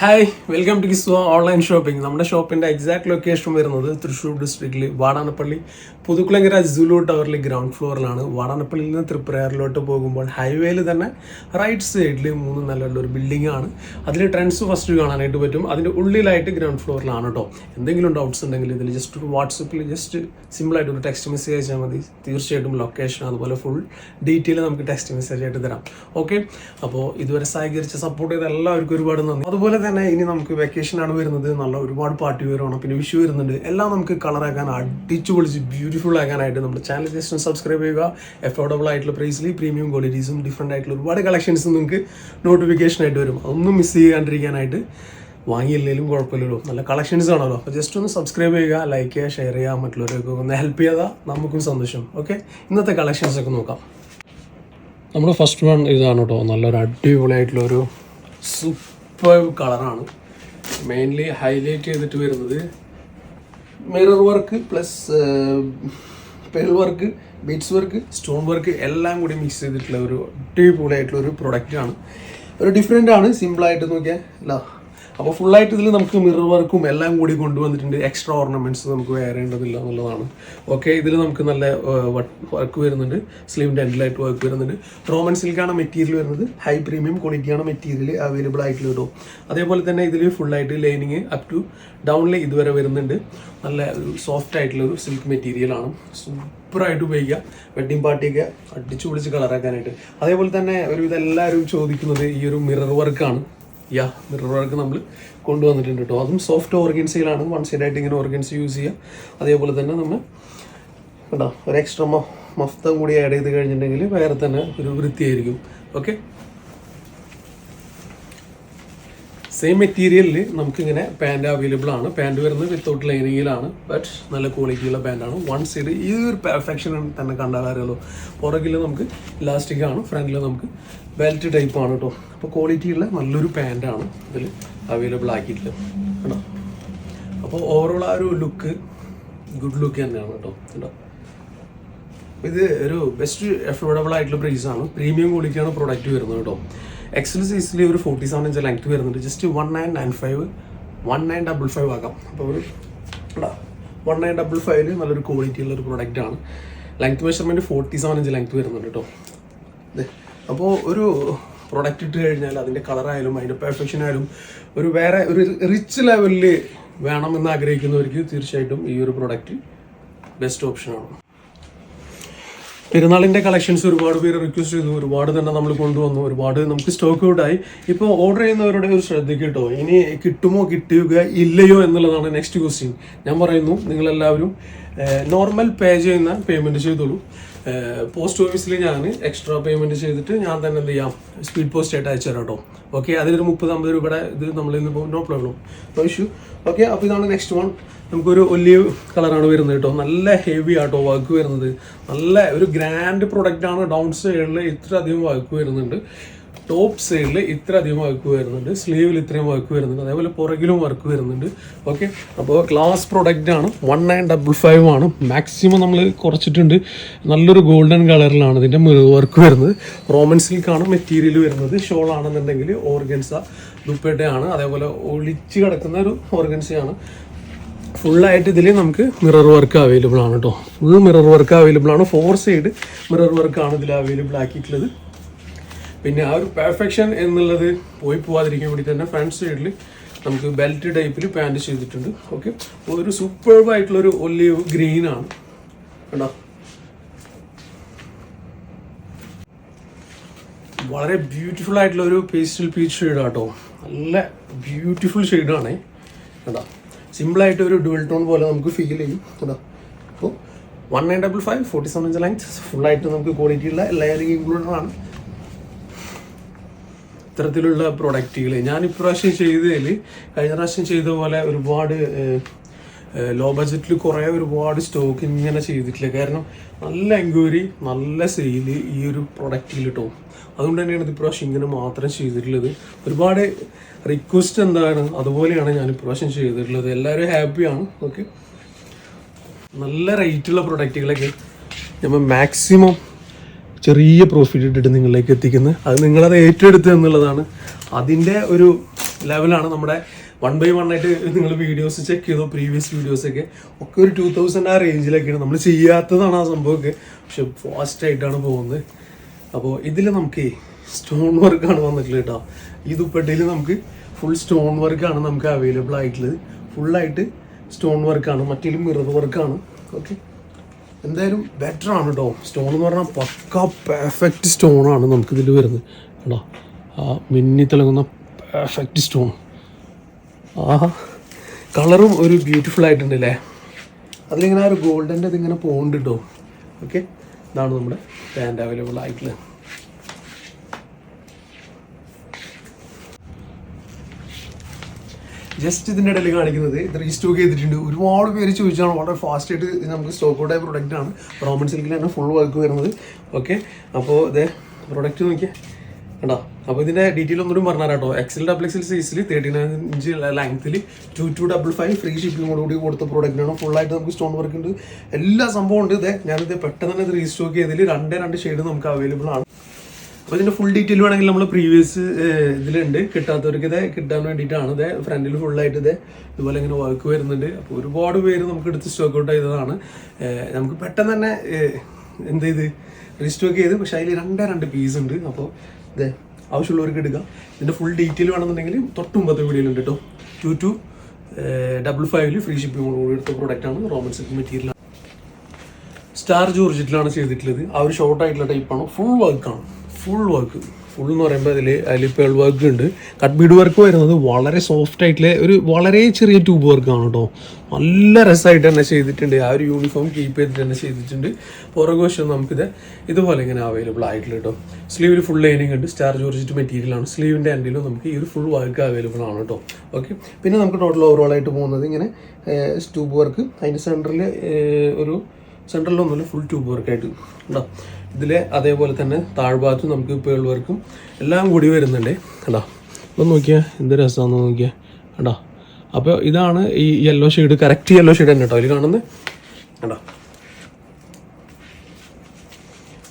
Hi welcome to Kiswa online shopping നമ്മുടെ ഷോപ്പിന്റെ exact location വരുന്നത് തൃശ്ശൂർ ഡിസ്ട്രിക്റ്റിൽ വാടാനപ്പള്ളി പുതുക്കുളങ്കര ജുലു ടവറിലെ ഗ്രൗണ്ട് ഫ്ലോറിലാണ് വാടാനപ്പള്ളിയിൽ നിന്ന് തൃപ്രയാറിലോട്ട് പോകുമ്പോൾ ഹൈവേയിൽ തന്നെ റൈറ്റ് സൈഡിൽ മൂന്ന് നിലയുള്ള ഒരു ബിൽഡിംഗ് ആണ് അതിൽ ട്രെൻഡ്സ് ഫസ്റ്റ് കാണാനായിട്ട് പറ്റും. അതിന്റെ ഉള്ളിലായിട്ട് ഗ്രൗണ്ട് ഫ്ലോറിലാണ് കേട്ടോ എന്തെങ്കിലും ഡൗട്ട്സ് ഉണ്ടെങ്കിൽ ഇതിൽ ജസ്റ്റ് ഒരു വാട്സപ്പിൽ ജസ്റ്റ് സിമ്പിളായിട്ട് ഒരു ടെക്സ്റ്റ് മെസ്സേജ് അയച്ചാൽ മതി. തീർച്ചയായിട്ടും ലൊക്കേഷൻ അതുപോലെ ഫുൾ ഡീറ്റെയിൽ നമുക്ക് ടെക്സ്റ്റ് മെസ്സേജ് ആയിട്ട് തരാം. ഓക്കെ അപ്പോൾ ഇതുവരെ സഹകരിച്ച് സപ്പോർട്ട് ചെയ്ത എല്ലാവർക്കും ഒരുപാട് നന്ദി. അതുപോലെ തന്നെ ഇനി നമുക്ക് വെക്കേഷൻ ആണ് വരുന്നത് നല്ല ഒരുപാട് പാർട്ടി വരുവാണ് പിന്നെ വിഷു വരുന്നുണ്ട്. എല്ലാം നമുക്ക് കളറാക്കാൻ അടിച്ചു പൊളിച്ച് ബ്യൂട്ടിഫുൾ ആക്കാനായിട്ട് നമ്മുടെ ചാനൽ ജസ്റ്റ് ഒന്ന് സബ്സ്ക്രൈബ് ചെയ്യുക. അഫോർഡബിൾ ആയിട്ടുള്ള പ്രൈസിൽ പ്രീമിയം ക്വാളിറ്റീസും ഡിഫറെന്റ് ആയിട്ടുള്ള ഒരുപാട് കളക്ഷൻസും നിങ്ങൾക്ക് നോട്ടിഫിക്കേഷൻ ആയിട്ട് വരും. ഒന്നും മിസ് ചെയ്യാണ്ടിരിക്കാനായിട്ട് വാങ്ങിയില്ലെങ്കിലും കുഴപ്പമില്ലല്ലോ. നല്ല കളക്ഷൻസ് ആണല്ലോ. അപ്പോൾ ജസ്റ്റ് ഒന്ന് സബ്സ്ക്രൈബ് ചെയ്യുക ലൈക്ക് ചെയ്യുക ഷെയർ ചെയ്യുക മറ്റുള്ളവരൊക്കെ ഒന്ന് ഹെൽപ്പ് ചെയ്താൽ നമുക്കും സന്തോഷം. ഓക്കെ ഇന്നത്തെ കളക്ഷൻസ് ഒക്കെ നോക്കാം. നമ്മുടെ ഫസ്റ്റ് വൺ ഇതാണ് കേട്ടോ നല്ലൊരു അടിപൊളിയായിട്ടുള്ള ഒരു സൂപ്പർ കളറാണ്. മെയിൻലി ഹൈലൈറ്റ് ചെയ്തിട്ട് വരുന്നത് mirror work plus pearl work beads work stone work എല്ലാം കൂടി മിക്സ് ചെയ്തിട്ടുള്ള ഒരു അടിപൊളിയായിട്ടുള്ള ഒരു പ്രൊഡക്റ്റാണ് ഒരു ഡിഫറെന്റ് ആണ്. സിമ്പിളായിട്ട് നോക്കിയാൽ അല്ല അപ്പോൾ ഫുള്ളായിട്ട് ഇതിൽ നമുക്ക് മിറർ വർക്കും എല്ലാം കൂടി കൊണ്ടുവന്നിട്ടുണ്ട്. എക്സ്ട്രാ ഓർണമെന്റ്സ് നമുക്ക് വേറേണ്ടതില്ല എന്നുള്ളതാണ്. ഓക്കെ ഇതിൽ നമുക്ക് നല്ല വർക്ക് വരുന്നുണ്ട്. സ്ലീവിന്റെ എൻഡിലായിട്ട് വർക്ക് വരുന്നുണ്ട്. റോമൻ സിൽക്കാണ് മെറ്റീരിയൽ വരുന്നത്. ഹൈ പ്രീമിയം ക്വാളിറ്റിയാണ് മെറ്റീരിയൽ അവൈലബിൾ ആയിട്ടുള്ള കേട്ടോ അതേപോലെ തന്നെ ഇതിൽ ഫുള്ളായിട്ട് ലൈനിങ് അപ് ടു ഡൗണിൽ ഇതുവരെ വരുന്നുണ്ട്. നല്ല സോഫ്റ്റ് ആയിട്ടുള്ള ഒരു സിൽക്ക് മെറ്റീരിയലാണ് സൂപ്പറായിട്ട് ഉപയോഗിക്കുക. വെഡ്ഡിങ് പാർട്ടിയൊക്കെ അടിച്ചു പൊളിച്ച് കളറാക്കാനായിട്ട് അതേപോലെ തന്നെ ഒരു ഇതെല്ലാവരും ചോദിക്കുന്നത് ഈ ഒരു മിറർ വർക്കാണ് യാ മിറർ വർക്ക് നമ്മൾ കൊണ്ടുവന്നിട്ടുണ്ട് കേട്ടോ അതും സോഫ്റ്റ് ഓർഗൻസിയിലാണ് വൺ സൈഡ് ആയിട്ട് ഇങ്ങനെ ഓർഗൻസ് യൂസ് ചെയ്യുക അതേപോലെ തന്നെ നമ്മൾ കേട്ടോ ഒരു എക്സ്ട്രാ മഫ്തം കൂടി ആഡ് ചെയ്ത് കഴിഞ്ഞിട്ടുണ്ടെങ്കിൽ വേറെ തന്നെ ഒരു വൃത്തിയായിരിക്കും. ഓക്കെ സെയിം മെറ്റീരിയലിൽ നമുക്കിങ്ങനെ പാന്റ് അവൈലബിൾ ആണ്. പാന്റ് വരുന്നത് വിത്തൗട്ട് ലൈനിങ്ങിലാണ് ബട്ട് നല്ല ക്വാളിറ്റിയുള്ള പാന്റാണ് വൺ സൈഡ് ഈ ഒരു പെർഫെക്ഷൻ തന്നെ കണ്ടാൽ അറിയാലോ. പുറകിൽ നമുക്ക് ഇലാസ്റ്റിക് ആണ്. ഫ്രണ്ടിൽ നമുക്ക് ബെൽറ്റ് ടൈപ്പ് ആണ് കേട്ടോ അപ്പോൾ ക്വാളിറ്റിയുള്ള നല്ലൊരു പാന്റാണ് ഇതിൽ അവൈലബിൾ ആക്കിയിട്ടുള്ളത്. കേട്ടോ അപ്പോൾ ഓവറോൾ ആ ഒരു ലുക്ക് ഗുഡ് ലുക്ക് തന്നെയാണ് കേട്ടോ കേട്ടോ ഇത് ഒരു ബെസ്റ്റ് അഫോർഡബിൾ ആയിട്ടുള്ള പ്രൈസാണ് പ്രീമിയം ക്വാളിറ്റിയാണ് പ്രോഡക്റ്റ് വരുന്നത് കേട്ടോ എക്സൽ സൈസിൽ ഒരു ഫോർട്ടി സെവൻ ഇഞ്ച് ലെങ്ത് വരുന്നുണ്ട്. Just one nine nine five one nine double five ആകാം. അപ്പോൾ ഒരു വൺ നയൻ ഡബിൾ ഫൈവിൽ നല്ലൊരു ക്വാളിറ്റി ഉള്ള ഒരു പ്രോഡക്റ്റ് ആണ്. Length measurement forty seven inch length വരുന്നുണ്ട് കേട്ടോ അപ്പോൾ ഒരു പ്രൊഡക്റ്റ് ഇട്ട് കഴിഞ്ഞാൽ അതിന്റെ കളറായാലും അതിന്റെ പെർഫെക്ഷൻ ആയാലും ഒരു വേറെ ഒരു റിച്ച് ലെവലിൽ വേണമെന്ന് ആഗ്രഹിക്കുന്നവർക്ക് തീർച്ചയായിട്ടും ഈ ഒരു പ്രൊഡക്റ്റ് ബെസ്റ്റ് ഓപ്ഷനാണ് പെരുന്നാളിന്റെ കളക്ഷൻസ് ഒരുപാട് പേര് റിക്വസ്റ്റ് ചെയ്തു. ഒരുപാട് തന്നെ നമ്മൾ കൊണ്ടുവന്നു. ഒരുപാട് നമുക്ക് സ്റ്റോക്ക് ഔട്ടായി ഇപ്പോൾ ഓർഡർ ചെയ്യുന്നവരുടെ ഒരു ശ്രദ്ധയ്ക്ക് കേട്ടോ ഇനി കിട്ടുമോ കിട്ടുക ഇല്ലയോ എന്നുള്ളതാണ് നെക്സ്റ്റ് ക്വസ്റ്റ്യൻ ഞാൻ പറയുന്നു നിങ്ങളെല്ലാവരും നോർമൽ പേ ചെയ്യുന്ന പേയ്മെന്റ് ചെയ്തോളൂ. പോസ്റ്റ് ഓഫീസിൽ ഞാൻ എക്സ്ട്രാ പേയ്മെന്റ് ചെയ്തിട്ട് ഞാൻ തന്നെ എന്ത് ചെയ്യാം? സ്പീഡ് പോസ്റ്റ് ആയിട്ട് അയച്ചു തരാം കേട്ടോ ഓക്കെ അതിലൊരു മുപ്പത് അമ്പത് രൂപയുടെ ഇത് നമ്മളിൽ നിന്ന് പോകും no problem no issue okay അപ്പോൾ ഇതാണ് നെക്സ്റ്റ് വൺ നമുക്കൊരു ഒലിവ് കളറാണ് വരുന്നത് കേട്ടോ. നല്ല ഹെവി ആട്ടോ വർക്ക് വരുന്നത്. നല്ല ഒരു ഗ്രാൻഡ് പ്രൊഡക്റ്റാണ് ഡൗൺ സൈഡിൽ ഇത്ര അധികം വർക്ക് വരുന്നുണ്ട്. ടോപ്പ് സൈഡിൽ ഇത്ര അധികം വർക്ക് വരുന്നുണ്ട്. സ്ലീവിൽ ഇത്രയും വർക്ക് വരുന്നുണ്ട്. അതേപോലെ പുറകിലും വർക്ക് വരുന്നുണ്ട്. ഓക്കെ അപ്പോൾ ക്ലാസ് പ്രൊഡക്റ്റ് ആണ്. വൺ നയൻ ഡബിൾ ഫൈവ് ആണ്. മാക്സിമം നമ്മൾ കുറച്ചിട്ടുണ്ട്. നല്ലൊരു ഗോൾഡൻ കളറിലാണ് ഇതിന്റെ വർക്ക് വരുന്നത്. റോമൻ സിൽക്കാണ് മെറ്റീരിയൽ വരുന്നത്. ഷോൾ ആണെന്നുണ്ടെങ്കിൽ ഓർഗൻസ ദുപ്പേട്ടയാണ്. അതേപോലെ ഒളിച്ച് കിടക്കുന്ന ഒരു ഓർഗൻസയാണ് ഫുള്ളായിട്ട് ഇതിൽ നമുക്ക് മിറർ വർക്ക് അവൈലബിൾ ആണ് കേട്ടോ ഫുൾ മിറർ വർക്ക് അവൈലബിൾ ആണ്. ഫോർ സൈഡ് മിറർ വർക്ക് ആണ് ഇതിൽ അവൈലബിൾ ആക്കിയിട്ടുള്ളത്. പിന്നെ ആ ഒരു പെർഫെക്ഷൻ എന്നുള്ളത് പോയി പോവാതിരിക്കാൻ വേണ്ടി തന്നെ ഫ്രണ്ട് സൈഡിൽ നമുക്ക് ബെൽറ്റ് ടൈപ്പിൽ പാന്റ് ചെയ്തിട്ടുണ്ട്. ഓക്കെ ഒരു സൂപ്പർബ് ആയിട്ടുള്ള ഒരു ഒലിവ് ഗ്രീൻ ആണ്. കണ്ടോ? വളരെ ബ്യൂട്ടിഫുൾ ആയിട്ടുള്ള ഒരു പേസ്റ്റൽ പീച്ച് ഷെയ്ഡാട്ടോ നല്ല ബ്യൂട്ടിഫുൾ ഷെയ്ഡാണേ കേട്ടോ സിമ്പിളായിട്ട് ഒരു ഡുവൽ ടോൺ പോലെ നമുക്ക് ഫീൽ ചെയ്യും. കേട്ടോ അപ്പോൾ one nine double five forty seven inch length ഫുള്ളായിട്ട് നമുക്ക് ക്വാളിറ്റി ഉള്ള ലെയറിംഗ് ഇൻക്ലൂഡഡ് ആണ് ഇത്തരത്തിലുള്ള പ്രൊഡക്റ്റുകൾ ഞാൻ ഇപ്രാവശ്യം ചെയ്തതിൽ കഴിഞ്ഞ പ്രാവശ്യം ചെയ്ത പോലെ ഒരുപാട് ലോ ബഡ്ജറ്റിൽ കുറേ ഒരുപാട് സ്റ്റോക്ക് ഇങ്ങനെ ചെയ്തിട്ടില്ല. കാരണം നല്ല എൻക്വയറി നല്ല സെയിൽ ഈ ഒരു പ്രൊഡക്റ്റിൽ കിട്ടും അതുകൊണ്ട് തന്നെയാണ് ഇത് ഇപ്രാവശ്യം ഇങ്ങനെ മാത്രം ചെയ്തിട്ടുള്ളത്. ഒരുപാട് റിക്വസ്റ്റ് എന്താണ് അതുപോലെയാണ് ഞാൻ ഇപ്രാവശ്യം ചെയ്തിട്ടുള്ളത്. എല്ലാവരും ഹാപ്പിയാണ് ഓക്കെ നല്ല റേറ്റുള്ള പ്രൊഡക്റ്റുകളൊക്കെ നമ്മൾ മാക്സിമം ചെറിയ പ്രോഫിറ്റ് ഇട്ടിട്ട് നിങ്ങളിലേക്ക് എത്തിക്കുന്നത്. അത് നിങ്ങളത് ഏറ്റെടുത്ത് എന്നുള്ളതാണ്. അതിന്റെ ഒരു ലെവലാണ് നമ്മുടെ വൺ ബൈ വൺ ആയിട്ട് നിങ്ങൾ വീഡിയോസ് ചെക്ക് ചെയ്തോ പ്രീവിയസ് വീഡിയോസൊക്കെ ഒക്കെ. ഒരു ടു തൗസൻഡ് ആ റേഞ്ചിലൊക്കെയാണ് നമ്മൾ ചെയ്യാത്തതാണ് ആ സംഭവമൊക്കെ. പക്ഷെ ഫാസ്റ്റ് ആയിട്ടാണ് പോകുന്നത്. അപ്പോൾ ഇതിൽ നമുക്ക് സ്റ്റോൺ വർക്കാണ് വന്നിട്ടുള്ളത് കേട്ടോ ഈ ദുപ്പട്ടയിൽ നമുക്ക് ഫുൾ സ്റ്റോൺ വർക്കാണ് നമുക്ക് അവൈലബിൾ ആയിട്ടുള്ളത്. ഫുള്ളായിട്ട് സ്റ്റോൺ വർക്കാണ്. മറ്റേലും മിറർ വർക്കാണ് ഓക്കെ എന്തായാലും ബെറ്റർ ആണ് കേട്ടോ സ്റ്റോൺ എന്ന് പറഞ്ഞാൽ പക്ക പെർഫെക്റ്റ് സ്റ്റോൺ ആണ് നമുക്ക് നമുക്കിതിൽ വരുന്നത്. കേട്ടോ ആ മിന്നി തിളങ്ങുന്ന പെർഫെക്റ്റ് സ്റ്റോൺ ആഹാ. കളറും ഒരു ബ്യൂട്ടിഫുൾ ആയിട്ടുണ്ട് അല്ലേ അതിലിങ്ങനെ ആ ഒരു ഗോൾഡന്റെ ഇതിങ്ങനെ പോകുന്നുണ്ട് കേട്ടോ ഓക്കെ ഇതാണ് നമ്മുടെ പാന്റ് അവൈലബിൾ ആയിട്ടുള്ളത്. ജസ്റ്റ് ഇതിന്റെ ഇടയിൽ കാണിക്കുന്നത് ഇത് റീസ്റ്റോക്ക് ചെയ്തിട്ടുണ്ട്. ഒരുപാട് പേര് ചോദിച്ചാണ് വളരെ ഫാസ്റ്റ് ആയിട്ട് ഇത് നമുക്ക് സ്റ്റോക്ക് ഔട്ട് ആയ പ്രൊഡക്റ്റ് ആണ്. റോമൻ സിൽക്കിൽ തന്നെ ഫുൾ വർക്ക് വരുന്നത്. ഓക്കെ അപ്പോൾ ഇതേ പ്രൊഡക്റ്റ് നോക്കിയാൽ കണ്ടോ? അപ്പോൾ ഇതിന്റെ ഡീറ്റെയിൽ ഒന്നുകൂടി പറഞ്ഞാൽ കേട്ടോ എക്സൽ ഡബിൾ എക്സൽ സൈസിൽ തേർട്ടി നയൻ ഇഞ്ച് ലെങ്ത്തിൽ two two double five free ഷിപ്പിങ്ങോട് കൂടി കൊടുത്ത പ്രോഡക്റ്റാണ് ആയിട്ട് നമുക്ക് സ്റ്റോൺ വർക്ക് ഉണ്ട്. എല്ലാ സംഭവം ഉണ്ട്. ഇതേ ഞാനിത് പെട്ടെന്ന് തന്നെ ഇത് റീസ്റ്റോക്ക് ചെയ്തതിൽ രണ്ടേ രണ്ട് ഷെയ്ഡ് നമുക്ക് അവൈലബിൾ ആണ്. അപ്പോൾ ഇതിന്റെ ഫുൾ ഡീറ്റെയിൽ വേണമെങ്കിൽ നമ്മൾ പ്രീവിയസ് ഇതിലുണ്ട്. കിട്ടാത്തവർക്ക് ഇത് കിട്ടാൻ വേണ്ടിയിട്ടാണ്. ഇത് ഫ്രണ്ടിൽ ഫുൾ ആയിട്ട് ഇത് ഇതുപോലെ ഇങ്ങനെ വർക്ക് വരുന്നുണ്ട്. അപ്പോൾ ഒരുപാട് പേര് നമുക്ക് എടുത്ത് സ്റ്റോക്ക് ഔട്ട് ചെയ്തതാണ്. നമുക്ക് പെട്ടെന്ന് തന്നെ എന്ത് ചെയ്ത്? റീസ്റ്റോക്ക് ചെയ്ത്. പക്ഷേ അതിൽ രണ്ടേ രണ്ട് പീസ് ഉണ്ട്. അപ്പോൾ ഇത് ആവശ്യമുള്ളവർക്ക് എടുക്കാം. ഇതിന്റെ ഫുൾ ഡീറ്റെയിൽ വേണമെന്നുണ്ടെങ്കിൽ തൊട്ട് മുമ്പത്തെ വീഡിയോയിലുണ്ട് കേട്ടോ ടു ടു ഡബിൾ ഫൈവിൽ ഫ്രീ ഷിപ്പിംഗ് കൂടി എടുത്ത പ്രോഡക്റ്റാണ് റോമൻ സിൽക്ക് മെറ്റീരിയൽ സ്റ്റാർ ജോർജറ്റിലാണ് ചെയ്തിട്ടുള്ളത്. ആ ഒരു ഷോർട്ട് ആയിട്ടുള്ള ടൈപ്പാണ് ഫുൾ വർക്കാണ് ഫുൾ വർക്ക് ഫുൾ എന്ന് പറയുമ്പോൾ അതിൽ അതിൽ പേൾ വർക്ക് ഉണ്ട്. കട്ട് ബീഡ് വർക്ക് വരുന്നത് വളരെ സോഫ്റ്റ് ആയിട്ടുള്ള ഒരു വളരെ ചെറിയ ട്യൂബ് വർക്കാണ് കേട്ടോ നല്ല രസമായിട്ട് തന്നെ ചെയ്തിട്ടുണ്ട്. ആ ഒരു യൂണിഫോം കീപ്പ് ചെയ്തിട്ട് തന്നെ ചെയ്തിട്ടുണ്ട്. പുറകു വശം നമുക്കിത് ഇതുപോലെ ഇങ്ങനെ അവൈലബിൾ ആയിട്ടുള്ള കേട്ടോ സ്ലീവിൽ ഫുൾ ലൈനിങ് ഉണ്ട്. സ്റ്റാർ ജോർജിറ്റ് മെറ്റീരിയൽ ആണ്. സ്ലീവിന്റെ എൻഡിലും നമുക്ക് ഈ ഒരു ഫുൾ വർക്ക് അവൈലബിൾ ആണ് കേട്ടോ ഓക്കെ പിന്നെ നമുക്ക് ടോട്ടൽ ഓവറോൾ ആയിട്ട് പോകുന്നത് ഇങ്ങനെ ട്യൂബ് വർക്ക് അതിന്റെ സെന്ററിൽ ഒരു സെന്ററിലൊന്നുമില്ല ഫുൾ ട്യൂബ് വർക്കായിട്ട് ഉണ്ടോ ഇതിൽ അതേപോലെ തന്നെ താഴ്ഭാഗത്തും നമുക്ക് പേൾ വർക്കും എല്ലാം കൂടി വരുന്നുണ്ട്. കണ്ടോ? ഒന്ന് നോക്കിയാൽ എന്ത് രസമാണെന്ന് നോക്കിയാൽ കണ്ടോ? അപ്പോൾ ഇതാണ് ഈ yellow shade correct yellow shade തന്നെ കേട്ടോ അതിൽ കാണുന്നത്. കണ്ടോ?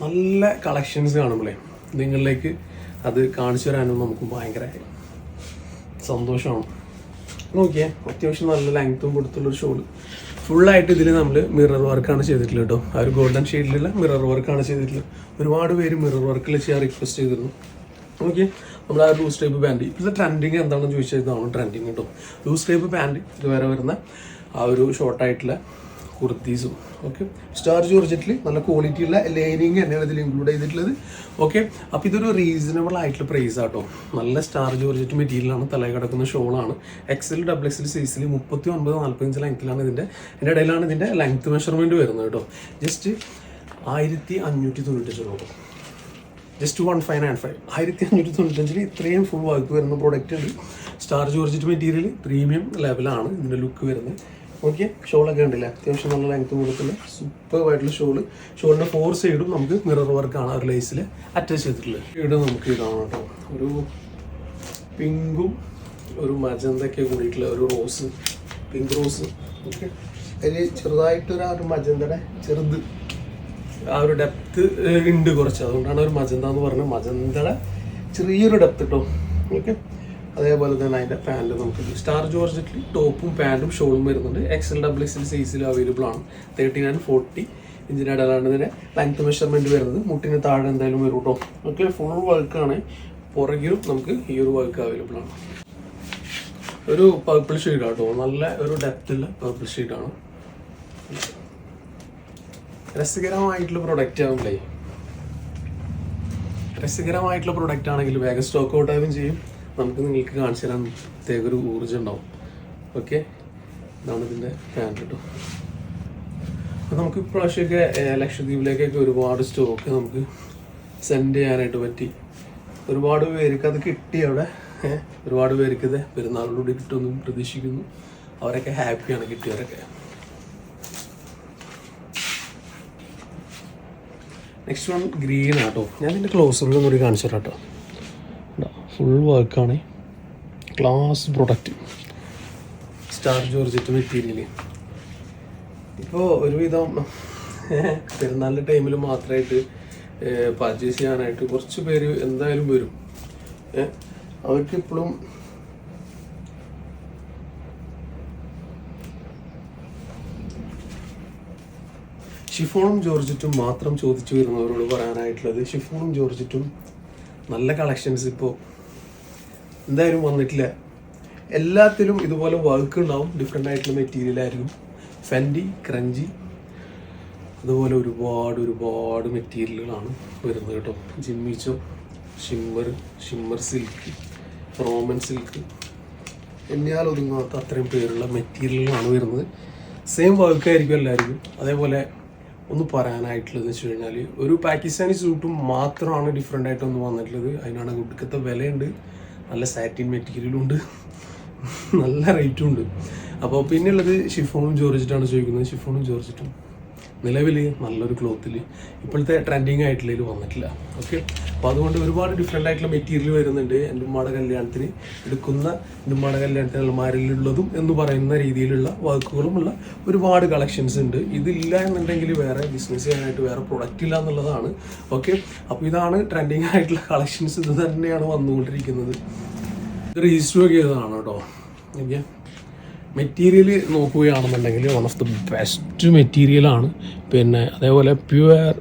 നല്ല കളക്ഷൻസ് കാണുമ്പോഴേ നിങ്ങളിലേക്ക് അത് കാണിച്ചു തരാനും നമുക്ക് ഭയങ്കര സന്തോഷമാണ്. നോക്കിയേ അത്യാവശ്യം നല്ല ലെങ്ത്തും കൊടുത്തുള്ളൊരു ഷോൾ ഫുള്ളായിട്ട് ഇതിൽ നമ്മൾ മിറർ വർക്കാണ് ചെയ്തിട്ടുള്ളത് കേട്ടോ. ആ ഒരു ഗോൾഡൻ ഷെയ്ഡിലുള്ള മിറർ വർക്കാണ് ചെയ്തിട്ടുള്ളത്. ഒരുപാട് പേര് മിറർ വർക്കിൽ ചെയ്യാൻ റിക്വസ്റ്റ് ചെയ്തിരുന്നു. ഓക്കെ നമ്മൾ ആ ലൂസ് ടൈപ്പ് പാന്റ് ഇപ്പോഴത്തെ ട്രെൻഡിങ് എന്താണെന്ന് ചോദിച്ചാൽ ഇതാണ് ട്രെൻഡിങ് കേട്ടോ ലൂസ് ടൈപ്പ് പാന്റ് ഇത് വരെ വരുന്ന ആ ഒരു ഷോർട്ടായിട്ടുള്ള കുർത്തീസും. ഓക്കെ സ്റ്റാർ ജോർജറ്റിൽ നല്ല ക്വാളിറ്റി ഉള്ള ലൈനിങ് തന്നെയാണ് ഇതിൽ ഇൻക്ലൂഡ് ചെയ്തിട്ടുള്ളത്. ഓക്കെ അപ്പോൾ ഇതൊരു റീസണബിൾ ആയിട്ടുള്ള പ്രൈസ് ആട്ടോ. നല്ല സ്റ്റാർ ജോർജറ്റ് മെറ്റീരിയലാണ് തലയിൽ കിടക്കുന്ന ഷോളാണ് എക്സൽ ഡബിൾ എക്സൽ സൈസിൽ മുപ്പത്തി ഒൻപത് നാൽപ്പത്തഞ്ച് ലെങ്ത്തിലാണ് ഇതിന്റെ എന്റെ ഇടയിലാണ് ഇതിന്റെ ലെങ്ത് മെഷർമെന്റ് വരുന്നത് കേട്ടോ ജസ്റ്റ് ആയിരത്തി അഞ്ഞൂറ്റി തൊണ്ണൂറ്റഞ്ച് രൂപ just one five nine five ആയിരത്തി അഞ്ഞൂറ്റി തൊണ്ണൂറ്റഞ്ചിൽ ഇത്രയും ഫുൾ വർക്ക് വരുന്ന പ്രോഡക്റ്റ് ഉണ്ട് സ്റ്റാർ ജോർജറ്റ് മെറ്റീരിയൽ പ്രീമിയം ലെവലാണ് ഇതിന്റെ ലുക്ക് വരുന്നത്. ഓക്കെ ഷോളൊക്കെ ഉണ്ടല്ലേ അത്യാവശ്യം നല്ല ലെങ്ത് കൊടുക്കുന്ന സൂപ്പർ ആയിട്ടുള്ള ഷോൾ. ഷോളിന്റെ ഫോർ സൈഡും നമുക്ക് മിറർ വർക്കാണ് ആ ലേസിൽ അറ്റാച്ച് ചെയ്തിട്ടുള്ളത്. ഇവിടെ നമുക്ക് ഇതാണ് കേട്ടോ. ഒരു പിങ്കും ഒരു മജന്തൊക്കെ കൂടിയിട്ടുള്ള ഒരു റോസ് പിങ്ക് റോസ് ഓക്കെ. അതിൽ ചെറുതായിട്ടൊരു ആ ഒരു മജന്തയുടെ ചെറുത് ആ ഒരു ഡെപ്ത് ഉണ്ട് കുറച്ച്. അതുകൊണ്ടാണ് ഒരു മജന്ത എന്ന് പറഞ്ഞത്. മജന്തയുടെ ചെറിയൊരു ഡെപ്ത് കേട്ടോ ഓക്കെ. അതേപോലെ തന്നെ അതിന്റെ പാന്റ് നമുക്ക് സ്റ്റാർ ജോർജറ്റിൽ ടോപ്പും പാന്റും ഷോളും വരുന്നുണ്ട്. എക്സൽ ഡബിൾ എക്സൽ സൈസിൽ അവൈലബിൾ ആണ്. തേർട്ടി നയൻ ഫോർട്ടി ഇഞ്ചിന്റെ ഇടയിലാണ് ഇതിന്റെ ലെങ്ത് മെഷർമെന്റ് വരുന്നത്. മുട്ടിന് താഴെ എന്തായാലും വരും കേട്ടോ ഓക്കെ ഫുൾ വർക്കാണ് പുറകിലും നമുക്ക് ഈ ഒരു വർക്ക് അവൈലബിൾ ആണ്. ഒരു പർപ്പിൾ ഷെയ്ഡ് കേട്ടോ നല്ല ഒരു ഡെപ്തുള്ള പർപ്പിൾ ഷെയ്ഡാണ് രസകരമായിട്ടുള്ള പ്രൊഡക്റ്റ് ആവുമ്പോഴേ രസകരമായിട്ടുള്ള പ്രൊഡക്റ്റ് ആണെങ്കിൽ വേഗം സ്റ്റോക്ക് ഔട്ട് ആവുകയും ചെയ്യും. നമുക്ക് നിങ്ങൾക്ക് കാണിച്ചു തരാൻ പ്രത്യേക ഒരു ഊർജം ഉണ്ടാവും. ഓക്കെ ഇതാണ് ഇതിന്റെ ഫാൻ കേട്ടോ അപ്പം നമുക്ക് ഇപ്രാവശ്യമൊക്കെ ലക്ഷദ്വീപിലേക്കൊക്കെ ഒരുപാട് സ്റ്റോക്ക് നമുക്ക് സെൻഡ് ചെയ്യാനായിട്ട് പറ്റി. ഒരുപാട് പേർക്ക് അത് കിട്ടി അവിടെ. ഒരുപാട് പേർക്ക് ഇത് പെരുന്നാളിലൂടെ കിട്ടുമെന്നും പ്രതീക്ഷിക്കുന്നു. അവരൊക്കെ ഹാപ്പിയാണ് കിട്ടിയവരൊക്കെ. നെക്സ്റ്റ് വൺ ഗ്രീൻ ആട്ടോ. ഞാൻ ഇതിന്റെ ക്ലോസറിൽ ഒന്നുകൂടി കാണിച്ചു തരാം കേട്ടോ ഫുൾ വർക്കാണ് class product star georgette material ഇപ്പോൾ ഒരുവിധം പെരുന്നാളിന്റെ ടൈമിൽ മാത്രമായിട്ട് പർച്ചേസ് ചെയ്യാനായിട്ട് കുറച്ച് പേര് എന്തായാലും വരും. അവർക്ക് ഇപ്പോഴും ഷിഫോണും ജോർജിറ്റും മാത്രം ചോദിച്ചു വരുന്നവരോട് പറയാനായിട്ടുള്ളത് ഷിഫോണും ജോർജിറ്റും നല്ല കളക്ഷൻസ് ഇപ്പോൾ എന്തായാലും വന്നിട്ടില്ല. എല്ലാത്തിലും ഇതുപോലെ വർക്ക് ഉണ്ടാവും. ഡിഫറെന്റ് ആയിട്ടുള്ള മെറ്റീരിയൽ ആയിരിക്കും. ഫെൻഡി ക്രഞ്ചി അതുപോലെ ഒരുപാട് ഒരുപാട് മെറ്റീരിയലുകളാണ് വരുന്നത് കേട്ടോ. Jimmy Choo shimmer shimmer silk Roman silk എന്നാൽ ഒതുങ്ങാത്ത അത്രയും പേരുള്ള മെറ്റീരിയലുകളാണ് വരുന്നത്. സെയിം വർക്കായിരിക്കും എല്ലാവർക്കും അതേപോലെ ഒന്ന് പറയാനായിട്ടുള്ളത് വെച്ച് കഴിഞ്ഞാൽ ഒരു പാകിസ്ഥാനി സൂട്ടും മാത്രമാണ് ഡിഫറെന്റ് ആയിട്ട് ഒന്ന് വന്നിട്ടുള്ളത്. അതിനാണ് ഒടുക്കത്തെ വിലയുണ്ട്. നല്ല സാറ്റിൻ മെറ്റീരിയലും ഉണ്ട്. നല്ല റേറ്റും ഉണ്ട്. അപ്പോൾ പിന്നെയുള്ളത് ഷിഫോണും ജോർജിറ്റാണ് ചോദിക്കുന്നത്. ഷിഫോണും ജോർജിറ്റും. നിലവിൽ നല്ലൊരു ക്ലോത്തിൽ ഇപ്പോഴത്തെ ട്രെൻഡിങ് ആയിട്ടുള്ളതിൽ വന്നിട്ടില്ല. ഓക്കെ അപ്പോൾ അതുകൊണ്ട് ഒരുപാട് ഡിഫറെന്റ് ആയിട്ടുള്ള മെറ്റീരിയൽ വരുന്നുണ്ട് എന്റെ കല്യാണത്തിന്. എടുക്കുന്ന എന്റെ കല്യാണത്തിന് അലമാരിലുള്ളതും എന്ന് പറയുന്ന രീതിയിലുള്ള വർക്കുകളുമുള്ള ഒരുപാട് കളക്ഷൻസ് ഉണ്ട്. ഇതില്ല എന്നുണ്ടെങ്കിൽ വേറെ ബിസിനസ് ചെയ്യാനായിട്ട് വേറെ പ്രൊഡക്റ്റ് ഇല്ല എന്നുള്ളതാണ്. ഓക്കെ അപ്പോൾ ഇതാണ് ട്രെൻഡിങ് ആയിട്ടുള്ള കളക്ഷൻസ് ഇത് തന്നെയാണ് വന്നുകൊണ്ടിരിക്കുന്നത്. രജിസ്റ്റർ ചെയ്തതാണ് കേട്ടോ ഓക്കെ മെറ്റീരിയൽ നോക്കുകയാണെന്നുണ്ടെങ്കിൽ വൺ ഓഫ് ദി ബെസ്റ്റ് മെറ്റീരിയലാണ് പിന്നെ അതേപോലെ pure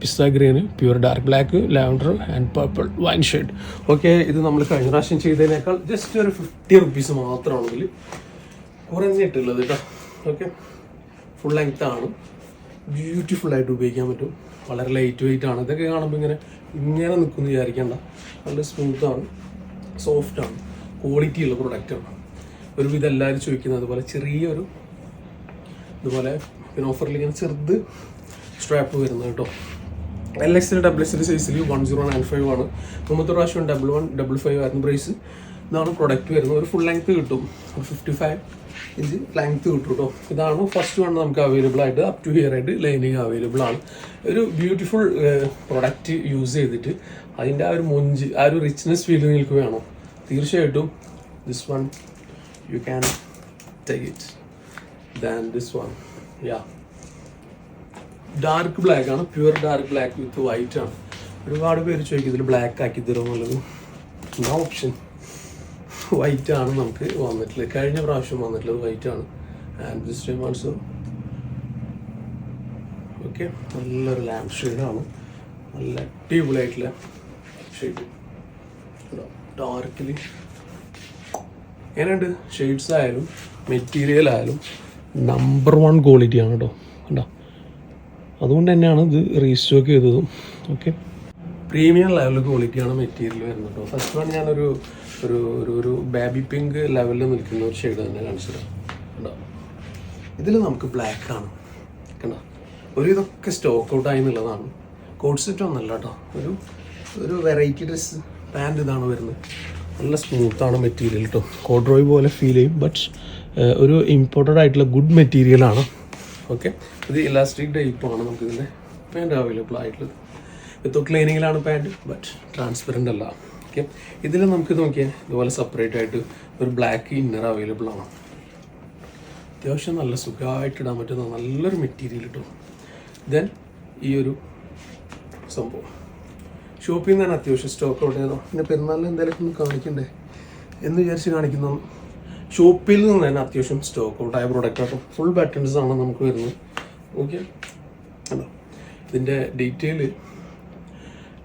pista green pure dark black lavender and purple wine shade okay ഇത് നമ്മൾ കഴിഞ്ഞ പ്രാവശ്യം ചെയ്തതിനേക്കാൾ ജസ്റ്റ് ഒരു ഫിഫ്റ്റി റുപ്പീസ് മാത്രമാണെങ്കിൽ കുറഞ്ഞിട്ടുള്ളത് കേട്ടോ ഓക്കെ ഫുൾ ലെങ്ത് ആണ്. ബ്യൂട്ടിഫുൾ ആയിട്ട് ഉപയോഗിക്കാൻ പറ്റും. വളരെ ലൈറ്റ് വെയിറ്റ് ആണ്. ഇതൊക്കെ കാണുമ്പോൾ ഇങ്ങനെ ഇങ്ങനെ നിൽക്കുന്നു വിചാരിക്കേണ്ട. നല്ല സ്മൂത്താണ് ആണ്. സോഫ്റ്റ് ആണ്. ക്വാളിറ്റി ഉള്ള പ്രൊഡക്റ്റാണ് ഒരുവിധം എല്ലാവരും ചോദിക്കുന്നത് അതുപോലെ ചെറിയൊരു ഇതുപോലെ പിന്നെ ഓഫറിൽ ഇങ്ങനെ ചെറുത് സ്ട്രാപ്പ് വരുന്നത് കേട്ടോ. എൽ എക്സിൽ ഡബിൾ എക്സിന്റെ സൈസിൽ വൺ സീറോ നയൻ ഫൈവ് ആണ്. മുമ്പത്തെ പ്രാവശ്യം ഡബിൾ വൺ ഡബിൾ ഫൈവ് ആയിരുന്നു പ്രൈസ് ഇതാണ് പ്രൊഡക്റ്റ് വരുന്നത്. ഒരു ഫുൾ ലെങ്ത് കിട്ടും. ഫിഫ്റ്റി ഫൈവ് ഇഞ്ച് ലെങ്ത് കിട്ടും കേട്ടോ. ഇതാണ് ഫസ്റ്റ് വൺ നമുക്ക് അവൈലബിൾ ആയിട്ട് അപ് ടു ഹിയർ ആയിട്ട് ലൈനിങ് അവൈലബിൾ ആണ്. ഒരു ബ്യൂട്ടിഫുൾ പ്രൊഡക്റ്റ് യൂസ് ചെയ്തിട്ട് അതിന്റെ ആ ഒരു മൊഞ്ച് ആ ഒരു റിച്ച്നെസ് ഫീൽ നിങ്ങൾക്ക് വേണം. തീർച്ചയായിട്ടും this one you can take it than this one. Yeah. Dark black ആണ്. Pure dark black with white ആണ്. ഒരുപാട് പേര് ചോദിക്കും ഇതിൽ ബ്ലാക്ക് ആക്കി തരുമെന്നുള്ളത് നോ ഓപ്ഷൻ വൈറ്റ് ആണ് നമുക്ക് വന്നിട്ടുള്ളത്. കഴിഞ്ഞ പ്രാവശ്യം വന്നിട്ടുള്ളത് വൈറ്റ് ആണ്. And this time also okay നല്ലൊരു ലാംപ് ഷെയ്ഡാണ് നല്ല അടിപൊളിയായിട്ടുള്ള ഷെയ്ഡ് ഡാർക്കിൽ എങ്ങനെയുണ്ട്? ഷെയ്ഡ്സ് ആയാലും മെറ്റീരിയൽ ആയാലും നമ്പർ വൺ ക്വാളിറ്റി ആണ് കേട്ടോ കണ്ടോ? അതുകൊണ്ട് തന്നെയാണ് ഇത് റീസ്റ്റോക്ക് ചെയ്തതും. ഓക്കെ പ്രീമിയം ലെവൽ ക്വാളിറ്റിയാണ് മെറ്റീരിയൽ വരുന്നത് കേട്ടോ ഫസ്റ്റ് വൺ ഞാനൊരു ഒരു ഒരു ഒരു ബേബി പിങ്ക് ലെവലിൽ നിൽക്കുന്ന ഒരു ഷെയ്ഡ് തന്നെ കാണിച്ചിടാം കണ്ടോ? ഇതിൽ നമുക്ക് ബ്ലാക്ക് ആണ്. കണ്ടോ? ഒരു ഇതൊക്കെ സ്റ്റോക്ക് ഔട്ട് ആയി എന്നുള്ളതാണ്. കോഡ് സെറ്റ് ഒന്നല്ല കേട്ടോ ഒരു ഒരു വെറൈറ്റി ഡ്രസ് പാന്റ് ഇതാണ് വരുന്നത്. നല്ല സ്മൂത്താണ് മെറ്റീരിയൽ കേട്ടോ കോഡ്രോയ് പോലെ ഫീൽ ചെയ്യും ബട്ട് ഒരു ഇമ്പോർട്ടന്റ് ആയിട്ടുള്ള ഗുഡ് മെറ്റീരിയലാണ് ഓക്കെ ഇത് ഇലാസ്റ്റിക് ടൈപ്പാണ് നമുക്കിതിന്റെ പാന്റ് പാന്റ് അവൈലബിൾ ആയിട്ടുള്ളത് വിത്തോ ക്ലീനിങ്ങിലാണ് പാന്റ് ബട്ട് ട്രാൻസ്പെറന്റ് അല്ല. ഓക്കെ ഇതിൽ നമുക്ക് നോക്കിയാൽ ഇതുപോലെ സെപ്പറേറ്റ് ആയിട്ട് ഒരു ബ്ലാക്ക് ഇന്നർ അവൈലബിൾ ആണ്. അത്യാവശ്യം നല്ല സുഖമായിട്ട് ഇടാൻ പറ്റുന്ന നല്ലൊരു മെറ്റീരിയൽ കിട്ടും ദെൻ ഈ ഒരു സംഭവം. ഷോപ്പിൽ നിന്ന് തന്നെ അത്യാവശ്യം സ്റ്റോക്ക് ഔട്ട് ചെയ്തോ പിന്നെ പെരുന്നാളിന് എന്തെങ്കിലും കാണിക്കണ്ടേ? എന്ന് വിചാരിച്ച് കാണിക്കുന്നു. ഷോപ്പിൽ നിന്ന് തന്നെ അത്യാവശ്യം സ്റ്റോക്ക് ഔട്ട് ആയ പ്രൊഡക്റ്റ് ആണ്. ഫുൾ ബാറ്റൻസ് ആണ് നമുക്ക് വരുന്നത്. ഓക്കെ അല്ലോ ഇതിന്റെ detail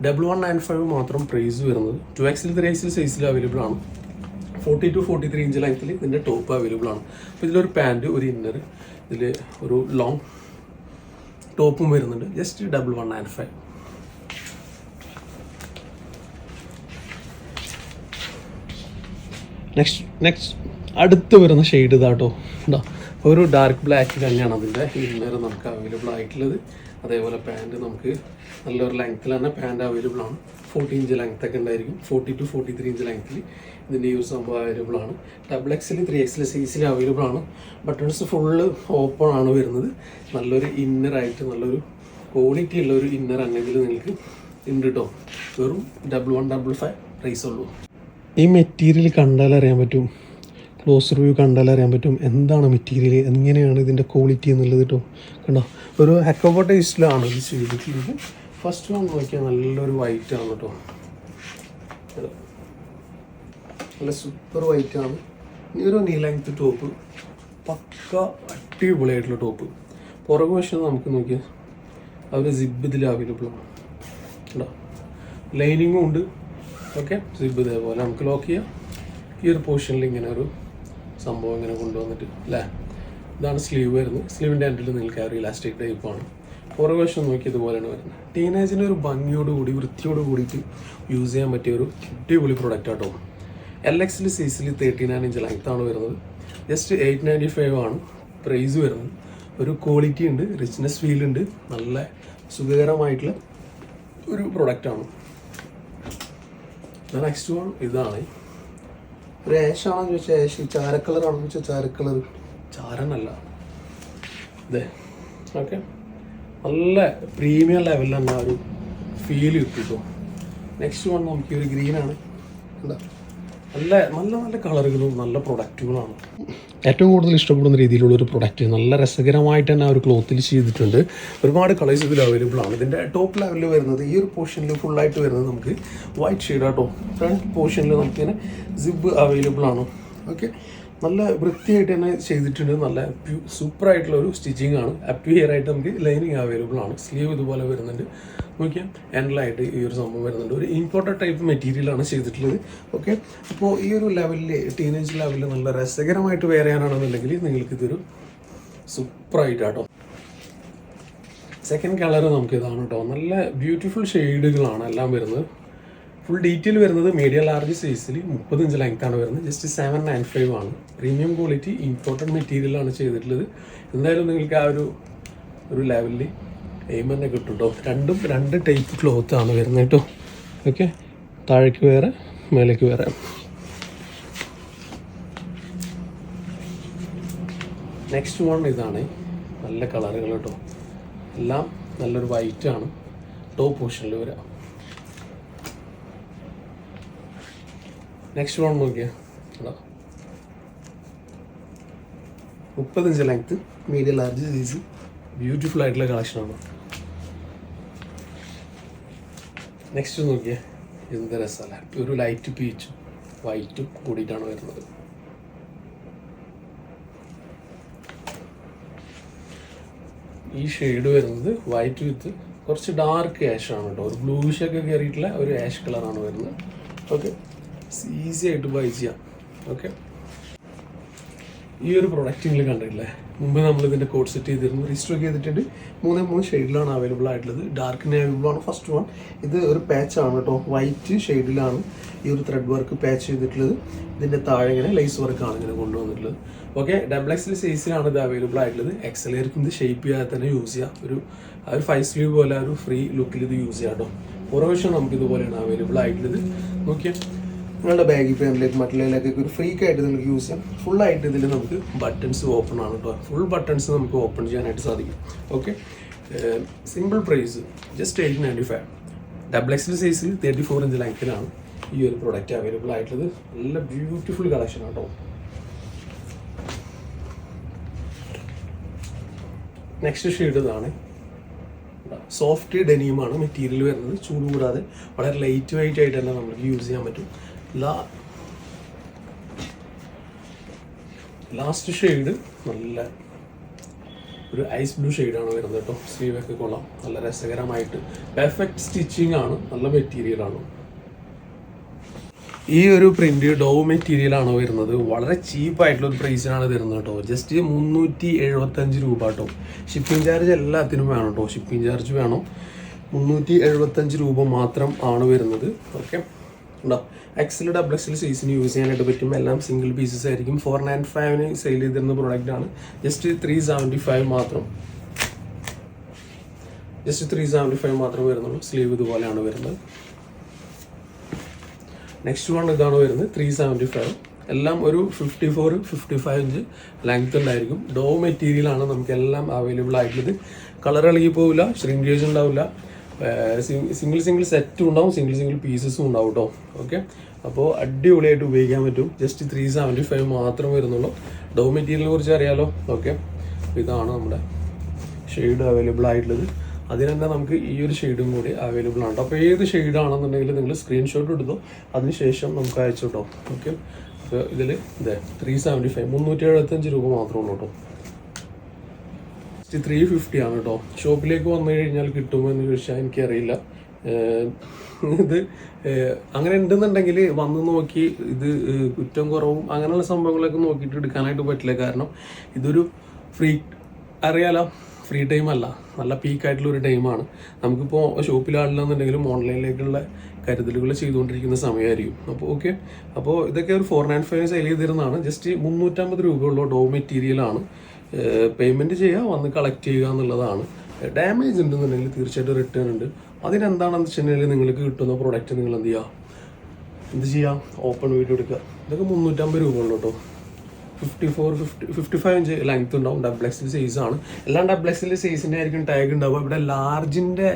double one nine five മാത്രം പ്രൈസ് വരുന്നത്. ടു എക്സിൽ ത്രീ എക്സിൽ സൈസിൽ അവൈലബിൾ ആണ്. Forty two forty three inch ലെങ്ത്തിൽ ഇതിന്റെ ടോപ്പ് അവൈലബിൾ ആണ്. അപ്പോൾ ഇതിലൊരു പാന്റ് ഒരു ഇന്നർ ഇതിൽ ഒരു ലോങ് ടോപ്പും വരുന്നുണ്ട്. Just double one nine five next next അടുത്ത് വരുന്ന ഷെയ്ഡ് ഇതാട്ടോ ഉണ്ടോ ഒരു ഡാർക്ക് ബ്ലാക്ക് തന്നെയാണ് അതിന്റെ ഇന്നർ നമുക്ക് അവൈലബിൾ ആയിട്ടുള്ളത്. അതേപോലെ പാന്റ് നമുക്ക് നല്ലൊരു ലെങ്ത്തിൽ തന്നെ പാന്റ് അവൈലബിൾ ആണ്. ഫോർട്ടി ഇഞ്ച് ലെങ്ത് ഒക്കെ ഉണ്ടായിരിക്കും. Forty two forty three inch ലെങ്ത്തിൽ ഇതിന്റെ യൂസ് ആകുമ്പോൾ അവൈലബിൾ ആണ്. ഡബിൾ എക്സിൽ ത്രീ എക്സിൽ സൈസിൽ അവൈലബിൾ ആണ്. ബട്ടൺസ് ഫുള്ള് ഓപ്പൺ ആണ് വരുന്നത്. നല്ലൊരു ഇന്നറായിട്ട് നല്ലൊരു ക്വാളിറ്റി ഉള്ള ഒരു ഇന്നർ അല്ലെങ്കിൽ നിങ്ങൾക്ക് ഉണ്ട് കേട്ടോ വെറും double one double five price ഉള്ളൂ. ഈ മെറ്റീരിയൽ കണ്ടാൽ അറിയാൻ പറ്റും. ക്ലോസ് റിവ്യൂ കണ്ടാൽ അറിയാൻ പറ്റും. എന്താണ് മെറ്റീരിയൽ എങ്ങനെയാണ് ഇതിന്റെ ക്വാളിറ്റി എന്നുള്ളത് കേട്ടോ കണ്ടോ? ഒരു ഹെക്കോബോട്ടേസ്റ്റിലാണ് ഇത് ചെയ്തിട്ടുള്ളത്. ഫസ്റ്റ് വൺ നോക്കിയാൽ നല്ലൊരു വൈറ്റ് ആണ് കേട്ടോ നല്ല സൂപ്പർ വൈറ്റ് ആണ്. ഇനി ഒരു നീ ലെങ്ത് ടോപ്പ് പക്ക അടിപൊളിയായിട്ടുള്ള ടോപ്പ് പുറകു വശം നമുക്ക് നോക്കിയാൽ അവർ സിബ് ഇതിൽ അവൈലബിൾ ആണ്. കേട്ടോ ലൈനിങ്ങും ഉണ്ട്. ഓക്കെ സിബ് ഇതേപോലെ നമുക്ക് ലോക്ക് ചെയ്യാം. ഈ ഒരു പോർഷനിൽ ഇങ്ങനെ ഒരു സംഭവം ഇങ്ങനെ കൊണ്ടുവന്നിട്ട് അല്ലേ ഇതാണ് സ്ലീവ് വരുന്നത്. സ്ലീവിന്റെ എൻഡിൽ നിങ്ങൾക്ക് ഒരു ഇലാസ്റ്റിക് ടൈപ്പാണ് പുറകുവശം നോക്കി ഇതുപോലെയാണ് വരുന്നത്. ടീനേജിന് ഒരു ഭംഗിയോട് കൂടി വൃത്തിയോട് കൂടിയിട്ട് യൂസ് ചെയ്യാൻ പറ്റിയ ഒരു അടിപൊളി പ്രൊഡക്റ്റ് ആട്ടോ. എൽ എക്സിൽ സീസിൽ തേർട്ടി നയൻ ഇഞ്ച് ലെങ്ത് ആണ് വരുന്നത്. ജസ്റ്റ് എയ്റ്റ് നയന്റി ഫൈവ് ആണ് പ്രൈസ് വരുന്നത്. ഒരു ക്വാളിറ്റി ഉണ്ട് റിച്ച്നെസ് ഫീൽ ഉണ്ട്. നല്ല സുഖകരമായിട്ടുള്ള ഒരു പ്രൊഡക്റ്റാണ് നെക്സ്റ്റ് വൺ ഇതാണ്. ഒരു ഏഷാണെന്ന് ചോദിച്ചാൽ ആഷ് ചാര കളർ ആണെന്ന് വെച്ചാൽ ചാര കളർ ചാരനല്ല. ഇതേ ഓക്കെ. നല്ല പ്രീമിയം ആ ഒരു ഫീൽ കിട്ടിട്ടോ. നെക്സ്റ്റ് വൺ നമുക്ക് ഒരു ഗ്രീനാണ് എന്താ നല്ല നല്ല നല്ല കളറുകളും നല്ല പ്രൊഡക്റ്റുകളാണ് ഏറ്റവും കൂടുതൽ ഇഷ്ടപ്പെടുന്ന രീതിയിലുള്ള ഒരു പ്രൊഡക്റ്റ് നല്ല രസകരമായിട്ട് തന്നെ ആ ഒരു ക്ലോത്തിൽ ചെയ്തിട്ടുണ്ട്. ഒരുപാട് കളേഴ്സ് ഇതിൽ അവൈലബിൾ ആണ്. ഇതിന്റെ ടോപ്പ് ലെവലിൽ വരുന്നത് ഈ ഒരു പോർഷനിൽ ഫുള്ളായിട്ട് വരുന്നത് നമുക്ക് വൈറ്റ് ഷെയ്ഡ് ആട്ടോ ഫ്രണ്ട് പോർഷനിൽ നമുക്കിങ്ങനെ സിബ് അവൈലബിൾ ആണ്. ഓക്കെ നല്ല വൃത്തിയായിട്ട് തന്നെ ചെയ്തിട്ടുണ്ട്. നല്ല സൂപ്പറായിട്ടുള്ള ഒരു സ്റ്റിച്ചിങ് ആണ്. അപ് ടു ഹിയർ ആയിട്ട് നമുക്ക് ലൈനിങ് അവൈലബിൾ ആണ്. സ്ലീവ് ഇതുപോലെ വരുന്നുണ്ട്. നോക്കിയാൽ എൻഡിലായിട്ട് ഈ ഒരു സംഭവം വരുന്നുണ്ട്. ഒരു ഇമ്പോർട്ടന്റ് ടൈപ്പ് മെറ്റീരിയലാണ് ചെയ്തിട്ടുള്ളത്. ഓക്കെ അപ്പോൾ ഈ ഒരു ലെവലിൽ ടീനേജ് ലെവലിൽ നല്ല രസകരമായിട്ട് വെയർ ചെയ്യാനാണെന്നുണ്ടെങ്കിൽ നിങ്ങൾക്ക് ഇതൊരു സൂപ്പറായിട്ടാട്ടോ. സെക്കൻഡ് കളർ നമുക്ക് ഇതാണ് കേട്ടോ നല്ല ബ്യൂട്ടിഫുൾ ഷെയ്ഡുകളാണ് എല്ലാം വരുന്നത്. ഫുൾ ഡീറ്റെയിൽ വരുന്നത് മീഡിയം ലാർജ് സൈസിൽ മുപ്പത് ഇഞ്ച് ലെങ്ത് ആണ് വരുന്നത്. ജസ്റ്റ് സെവൻ നയൻ ഫൈവ് ആണ്. പ്രീമിയം ക്വാളിറ്റി ഇമ്പോർട്ടന്റ് മെറ്റീരിയലാണ് ചെയ്തിട്ടുള്ളത്. എന്തായാലും നിങ്ങൾക്ക് ആ ഒരു ഒരു ലെവലിൽ എയിം തന്നെ കിട്ടും കേട്ടോ രണ്ടും രണ്ട് ടൈപ്പ് ക്ലോത്ത് ആണ് വരുന്നത് കേട്ടോ ഓക്കെ താഴേക്ക് വേറെ മേലേക്ക് വേറെ. നെക്സ്റ്റ് വൺ ഇതാണ്. നല്ല കളറുകൾ കേട്ടോ എല്ലാം നല്ലൊരു വൈറ്റ് ആണ്. ടോപ്പ് പോർഷനിൽ വരാം. നെക്സ്റ്റ് വൺ നോക്കിയാ. മുപ്പത്തഞ്ച് length medium large size beautiful ആയിട്ടുള്ള കളക്ഷനാണ് നെക്സ്റ്റ് നോക്കിയേ. എന്ത് രസമല്ല. ഒരു ലൈറ്റ് പീച്ചും വൈറ്റും കൂടിയിട്ടാണ് വരുന്നത്. ഈ ഷെയ്ഡ് വരുന്നത് വൈറ്റ് വിത്ത് കുറച്ച് ഡാർക്ക് ആഷ് ആണ് കേട്ടോ. ഒരു ബ്ലൂഷ് ഒക്കെ കയറിയിട്ടുള്ള ഒരു ആഷ് കളറാണ് വരുന്നത്. ഓക്കെ ഈസി ആയിട്ട് ബൈ ചെയ്യാം. ഓക്കെ ഈ ഒരു പ്രൊഡക്റ്റ് നിങ്ങൾ കണ്ടിട്ടില്ലേ? മുമ്പ് നമ്മൾ ഇതിന്റെ കോഡ് സെറ്റ് ചെയ്തിരുന്നു. രജിസ്റ്റർ ചെയ്തിട്ടുണ്ട്. മൂന്നേ മൂന്ന് ഷെയ്ഡിലാണ് അവൈലബിൾ ആയിട്ടുള്ളത്. ഡാർക്ക് അവൈലബിൾ ആണ്. ഫസ്റ്റ് വൺ ഇത് ഒരു പാച്ച് ആണ് കേട്ടോ. വൈറ്റ് ഷെയ്ഡിലാണ് ഈ ഒരു ത്രെഡ് വർക്ക് പാച്ച് ചെയ്തിട്ടുള്ളത്. ഇതിന്റെ താഴെ ഇങ്ങനെ ലൈസ് വർക്കാണ് ഇങ്ങനെ കൊണ്ടുവന്നിട്ടുള്ളത്. ഓക്കെ ഡബിൾ എക്സൽ സൈസിലാണ് ഇത് അവൈലബിൾ ആയിട്ടുള്ളത്. എക്സലേർക്ക് ഇത് ഷേപ്പ് ചെയ്യാതെ തന്നെ യൂസ് ചെയ്യാം. ഒരു ഒരു ഫൈവ് സ്ലീവ് പോലെ ഒരു ഫ്രീ ലുക്കിൽ ഇത് യൂസ് ചെയ്യാം കേട്ടോ. ഓരോ വർഷം നമുക്ക് ഇതുപോലെയാണ് അവൈലബിൾ ആയിട്ടുള്ളത്. നോക്കിയാൽ നിങ്ങളുടെ ബാഗിൽ പാനിലേക്ക് മറ്റുള്ളതിലേക്കൊക്കെ ഒരു ഫ്രീക്ക് ആയിട്ട് നിങ്ങൾക്ക് യൂസ് ചെയ്യാം. ഫുൾ ആയിട്ട് ഇതിൽ നമുക്ക് ബട്ടൺസ് ഓപ്പൺ ആണ് കേട്ടോ ഫുൾ ബട്ടൺസ് നമുക്ക് ഓപ്പൺ ചെയ്യാനായിട്ട് സാധിക്കും. Okay simple price just eight ninety five double X സൈസിൽ തേർട്ടി ഫോർ ഇഞ്ച് ലെങ്ത്തിലാണ് ഈ ഒരു പ്രൊഡക്റ്റ് അവൈലബിൾ ആയിട്ടുള്ളത്. നല്ല ബ്യൂട്ടിഫുൾ കളക്ഷൻ കേട്ടോ നെക്സ്റ്റ് ഷെയ്ഡ് ഇതാണ്. സോഫ്റ്റ് ഡെനിയുമാണ് മെറ്റീരിയൽ വരുന്നത്. ചൂട് കൂടാതെ വളരെ ലൈറ്റ് വെയിറ്റ് ആയിട്ട് തന്നെ നമുക്ക് യൂസ് ചെയ്യാൻ പറ്റും. ലാസ്റ്റ് ഷെയ്ഡ് നല്ല ഒരു ഐസ് ബ്ലൂ ഷെയ്ഡാണ് വരുന്നത് കേട്ടോ. സ്ലീവൊക്കെ കൊള്ളാം. നല്ല രസകരമായിട്ട്. പെർഫെക്റ്റ് സ്റ്റിച്ചിങ് ആണ്. നല്ല മെറ്റീരിയലാണ് ഈ ഒരു പ്രിന്റ് ഡോ മെറ്റീരിയൽ ആണോ വരുന്നത്. വളരെ ചീപ്പ് ആയിട്ടുള്ള ഒരു പ്രൈസിനാണ് തരുന്നത് കേട്ടോ. ജസ്റ്റ് മുന്നൂറ്റി എഴുപത്തഞ്ച് രൂപ കേട്ടോ. ഷിപ്പിംഗ് ചാർജ് എല്ലാത്തിനും വേണം കേട്ടോ. ഷിപ്പിംഗ് ചാർജ് വേണം. മുന്നൂറ്റി എഴുപത്തഞ്ച് രൂപ മാത്രം ആണ് വരുന്നത്. ഓക്കെ ഉണ്ടോ? എക്സിൽ ഡബിൾ എക്സിൽ സൈസിന് യൂസ് ചെയ്യാനായിട്ട് പറ്റും. എല്ലാം സിംഗിൾ പീസസ് ആയിരിക്കും. ഫോർ നയൻ ഫൈവിന് സെയിൽ ചെയ്തിരുന്ന ആണ്. ജസ്റ്റ് ത്രീ സെവന്റി ഫൈവ് മാത്രം. ജസ്റ്റ് ത്രീ സെവന്റി ഫൈവ് മാത്രമേ വരുന്നുള്ളൂ. സ്ലീവ് ഇതുപോലെയാണ് വരുന്നത്. നെക്സ്റ്റ് വൺ ഇതാണ് വരുന്നത്. ത്രീ സെവന്റി ഫൈവ് എല്ലാം ഒരു fifty four fifty five inch length ഉണ്ടായിരിക്കും. ഡോ മെറ്റീരിയൽ ആണ്. നമുക്ക് എല്ലാം അവൈലബിൾ ആയിട്ടുള്ളത്. കളർ ഇളകി പോവില്ല ഷ്രിങ്കേജ് ഉണ്ടാവില്ല. സിംഗിൾ സിംഗിൾ സെറ്റും ഉണ്ടാവും സിംഗിൾ സിംഗിൾ പീസസും ഉണ്ടാവും കേട്ടോ ഓക്കെ? അപ്പോൾ അടിപൊളിയായിട്ട് ഉപയോഗിക്കാൻ പറ്റും. ജസ്റ്റ് ത്രീ സെവന്റി ഫൈവ് മാത്രം വരുന്നുള്ളൂ. ഡോ മെറ്റീരിയലിനെ കുറിച്ച് അറിയാലോ? ഓക്കെ? ഇതാണ് നമ്മുടെ ഷെയ്ഡ് അവൈലബിൾ ആയിട്ടുള്ളത്. അതിന് തന്നെ നമുക്ക് ഈ ഒരു ഷെയ്ഡും കൂടി അവൈലബിൾ ആണ് അപ്പോൾ ഏത് ഷെയ്ഡ് ആണെന്നുണ്ടെങ്കിൽ നിങ്ങൾ സ്ക്രീൻഷോട്ട് എടുത്തോ അതിനുശേഷം നമുക്ക് അയച്ചു കേട്ടോ ഓക്കെ? അപ്പോൾ ഇതിൽ ഇതേ ത്രീ സെവന്റി ഫൈവ് മുന്നൂറ്റി എഴുപത്തഞ്ച് രൂപ മാത്രമേ ഉള്ളൂ കേട്ടോ ത്രീ ഫിഫ്റ്റി ആണ് കേട്ടോ ഷോപ്പിലേക്ക് വന്നു കഴിഞ്ഞാൽ കിട്ടുമോ എന്ന് ചോദിച്ചാൽ എനിക്കറിയില്ല. ഇത് അങ്ങനെ ഉണ്ടെന്നുണ്ടെങ്കിൽ വന്ന് നോക്കി ഇത് കുറ്റം കുറവും അങ്ങനെയുള്ള സംഭവങ്ങളൊക്കെ നോക്കിയിട്ട് എടുക്കാനായിട്ട് പറ്റില്ല. കാരണം ഇതൊരു ഫ്രീ അറിയാലോ ഫ്രീ ടൈം അല്ല. നല്ല പീക്കായിട്ടുള്ള ഒരു ടൈമാണ് നമുക്കിപ്പോൾ ഷോപ്പിലാളില്ലെന്നുണ്ടെങ്കിലും ഓൺലൈനിലേക്കുള്ള കരുതലുകൾ ചെയ്തുകൊണ്ടിരിക്കുന്ന സമയമായിരിക്കും. അപ്പോൾ ഓക്കെ അപ്പോൾ ഇതൊക്കെ ഒരു ഫോർ നയൻ ഫൈവ് സെയിൽ ചെയ്തിരുന്നതാണ്. ജസ്റ്റ് മുന്നൂറ്റമ്പത് രൂപയുള്ള ഡോ മെറ്റീരിയലാണ് പേയ്മെന്റ് ചെയ്യുക വന്ന് കളക്ട് ചെയ്യുക എന്നുള്ളതാണ്. ഡാമേജ് ഉണ്ടെന്നുണ്ടെങ്കിൽ തീർച്ചയായിട്ടും റിട്ടേൺ ഉണ്ട്. അതിനെന്താണെന്ന് വെച്ചിട്ടുണ്ടെങ്കിൽ നിങ്ങൾക്ക് കിട്ടുന്ന പ്രോഡക്റ്റ് നിങ്ങൾ എന്ത് ചെയ്യുക എന്ത് ചെയ്യുക ഓപ്പൺ വീഡിയോ എടുക്കുക. ഇതൊക്കെ മുന്നൂറ്റമ്പത് രൂപ ഉള്ളൂ കേട്ടോ. Fifty four fifty fifty five inch length ഉണ്ടാവും ഡബിൾ എക്സിൽ സൈസ് ആണ്. എല്ലാം ഡബിൾ എക്സിൽ സൈസിന്റെ ആയിരിക്കും ടാഗ് ഉണ്ടാവുക. ഇവിടെ ലാർജിന്റെ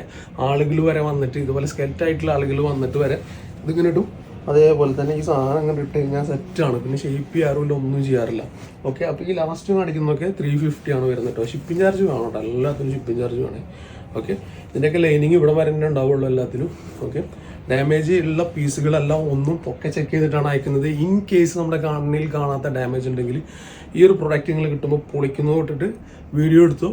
ആളുകൾ വരെ വന്നിട്ട് ഇതുപോലെ സ്കെൽറ്റ് ആയിട്ടുള്ള ആളുകൾ വന്നിട്ട് വരെ ഇതിങ്ങനെ ഇടും. അതേപോലെ തന്നെ ഈ സാധനം അങ്ങനെ ഇട്ട് കഴിഞ്ഞാൽ സെറ്റാണ് പിന്നെ ഷേപ്പ് ചെയ്യാറില്ല ഒന്നും ചെയ്യാറില്ല. ഓക്കെ അപ്പോൾ ഈ ലാസ്റ്റ് കാണിക്കുന്നതൊക്കെ ത്രീ ഫിഫ്റ്റി ആണ് വരുന്നത് കേട്ടോ ഷിപ്പിംഗ് ചാർജ് വേണം കേട്ടോ എല്ലാത്തിനും ഷിപ്പിംഗ് ചാർജ് വേണേ. ഓക്കെ ഇതിന്റെയൊക്കെ ലൈനിങ് ഇവിടെ വരെ തന്നെ ഉണ്ടാവുള്ളൂ എല്ലാത്തിനും. ഓക്കെ ഡാമേജ് ഉള്ള പീസുകളെല്ലാം ഒന്നും പൊക്കെ ചെക്ക് ചെയ്തിട്ടാണ് അയക്കുന്നത്. ഇൻ കേസ് നമ്മുടെ കണ്ണിൽ കാണാത്ത ഡാമേജ് ഉണ്ടെങ്കിൽ ഈ ഒരു പ്രൊഡക്റ്റ് നിങ്ങൾ കിട്ടുമ്പോൾ പൊളിക്കുന്നത് തൊട്ടിട്ട് വീഡിയോ എടുത്തു.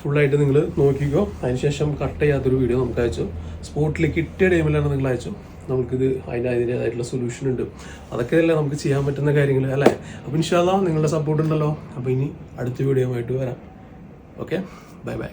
ഫുള്ളായിട്ട് നിങ്ങൾ നോക്കിക്കോ. അതിനുശേഷം കട്ട് ചെയ്യാത്തൊരു വീഡിയോ നമുക്ക് അയച്ചു. സ്പോട്ടിൽ കിട്ടിയ ടൈമിലാണ് നിങ്ങൾ അയച്ചു. നമുക്കിത് അതിന്റെ അതിന്റേതായിട്ടുള്ള സൊല്യൂഷൻ ഉണ്ട്. അതൊക്കെ അല്ലേ നമുക്ക് ചെയ്യാൻ പറ്റുന്ന കാര്യങ്ങൾ അല്ലേ? അപ്പോൾ ഇൻഷാല്ല നിങ്ങളുടെ സപ്പോർട്ട് ഉണ്ടല്ലോ. അപ്പോൾ ഇനി അടുത്ത വീഡിയോ ആയിട്ട് വരാം. Okay bye bye